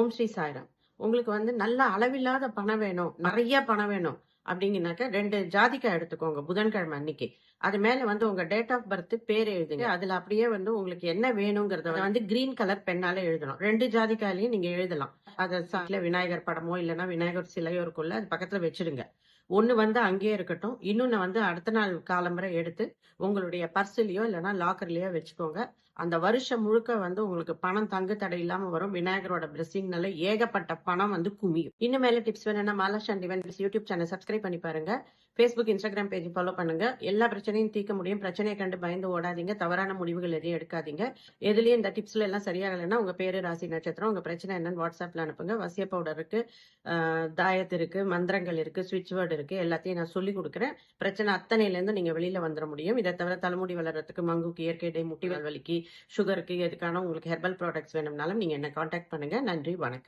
ஓம் ஸ்ரீ சாய்ராம். உங்களுக்கு வந்து நல்ல அளவில்லாத பணம் வேணும் நிறைய பணம் வேணும் அப்படிங்கனாக்க ரெண்டு ஜாதிக்காய் எடுத்துக்கோங்க புதன்கிழமை அன்னைக்கு. அது மேல வந்து உங்க டேட் ஆஃப் பர்த் பேர் எழுதுங்க. அதுல அப்படியே வந்து உங்களுக்கு என்ன வேணுங்கிறத வந்து கிரீன் கலர் பெண்ணால எழுதணும். ரெண்டு ஜாதிக்காயிலையும் நீங்க எழுதலாம். அதை விநாயகர் படமோ இல்லைன்னா விநாயகர் சிலையோ இருக்குல்ல அது பக்கத்துல வச்சிருங்க ஒன்று வந்து அங்கேயே இருக்கட்டும். இன்னொன்று வந்து அடுத்த நாள் காலம்பரை எடுத்து உங்களுடைய பர்ஸ்லேயோ இல்லைன்னா லாக்கர்லையோ வச்சுக்கோங்க. அந்த வருஷம் முழுக்க வந்து உங்களுக்கு பணம் தங்கு தடை இல்லாமல் வரும். விநாயகரோட பிளெஸிங்னால ஏகப்பட்ட பணம் வந்து குமியும். இன்னும் மேலே டிப்ஸ் வேணும்னா Malash and Evans YouTube channel subscribe பண்ணி பாருங்க. ஃபேஸ்புக் இன்ஸ்டாகிராம் பேஜ் ஃபாலோ பண்ணுங்க. எல்லா பிரச்சனையும் தீர்க்க முடியும். பிரச்சனையை கண்டு பயந்து ஓடாதீங்க. தவறான முடிவுகள் எதையும் எடுக்காதீங்க. எதுலேயும் இந்த டிப்ஸ்ல எல்லாம் சரியாகலைன்னா உங்க பேரு ராசி நட்சத்திரம் உங்க பிரச்சனை என்னன்னு வாட்ஸ்அப்ல அனுப்புங்க. வசிய பவுடர் இருக்கு. தாயத்து இருக்கு. மந்திரங்கள் இருக்கு. சுவிட்ச் வேர்டு இருக்கு. எல்லாத்தையும் நான் சொல்லி கொடுக்குறேன். பிரச்சனை அத்தனையில இருந்து நீங்க வெளியில வந்துட முடியும். இதை தவிர தலைமுடி வளர்றதுக்கு மங்குக்கு இயற்கை டை முட்டி வலிக்கு சுகருக்கு எதுக்கான உங்களுக்கு ஹெர்பல் ப்ராடக்ட்ஸ் வேணும்னாலும் நீங்க என்ன காண்டாக்ட் பண்ணுங்க. நன்றி வணக்கம்.